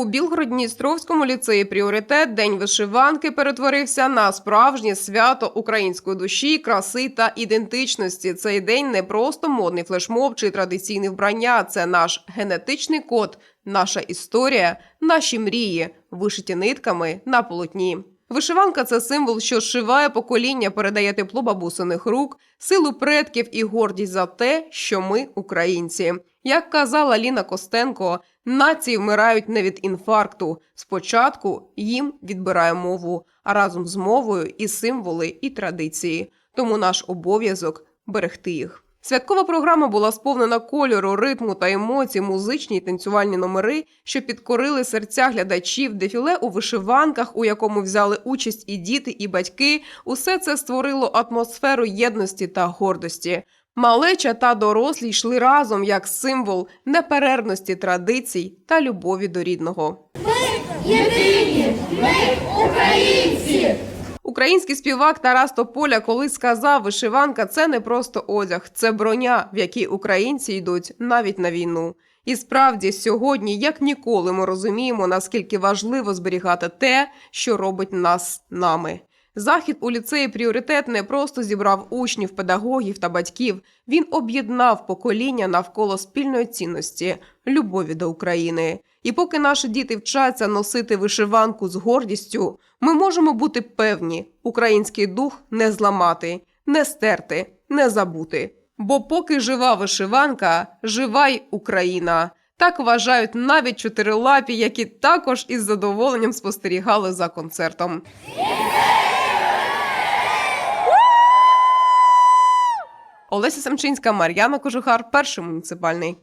У Білгород-Дністровському ліцеї пріоритет День вишиванки перетворився на справжнє свято української душі, краси та ідентичності. Цей день не просто модний флешмоб чи традиційне вбрання. Це наш генетичний код, наша історія, наші мрії, вишиті нитками на полотні. Вишиванка це символ, що зшиває покоління, передає тепло бабусиних рук, силу предків і гордість за те, що ми українці. Як казала Ліна Костенко, нації вмирають не від інфаркту. Спочатку їм відбирає мову, а разом з мовою і символи, і традиції. Тому наш обов'язок берегти їх. Святкова програма була сповнена кольору, ритму та емоцій, музичні й танцювальні номери, що підкорили серця глядачів, дефіле у вишиванках, у якому взяли участь і діти, і батьки. Усе це створило атмосферу єдності та гордості. Малеча та дорослі йшли разом як символ неперервності традицій та любові до рідного. Єдині, ми українці! Український співак Тарас Тополя колись сказав: вишиванка це не просто одяг, це броня, в якій українці йдуть навіть на війну. І справді сьогодні, як ніколи, ми розуміємо, наскільки важливо зберігати те, що робить нас нами. Захід у ліцеї пріоритет не просто зібрав учнів, педагогів та батьків. Він об'єднав покоління навколо спільної цінності любові до України. І поки наші діти вчаться носити вишиванку з гордістю, ми можемо бути певні, український дух не зламати, не стерти, не забути. Бо поки жива вишиванка, жива й Україна. Так вважають навіть чотирилапі, які також із задоволенням спостерігали за концертом. Олеся Самчинська, Мар'яна Кожухар, перший муніципальний.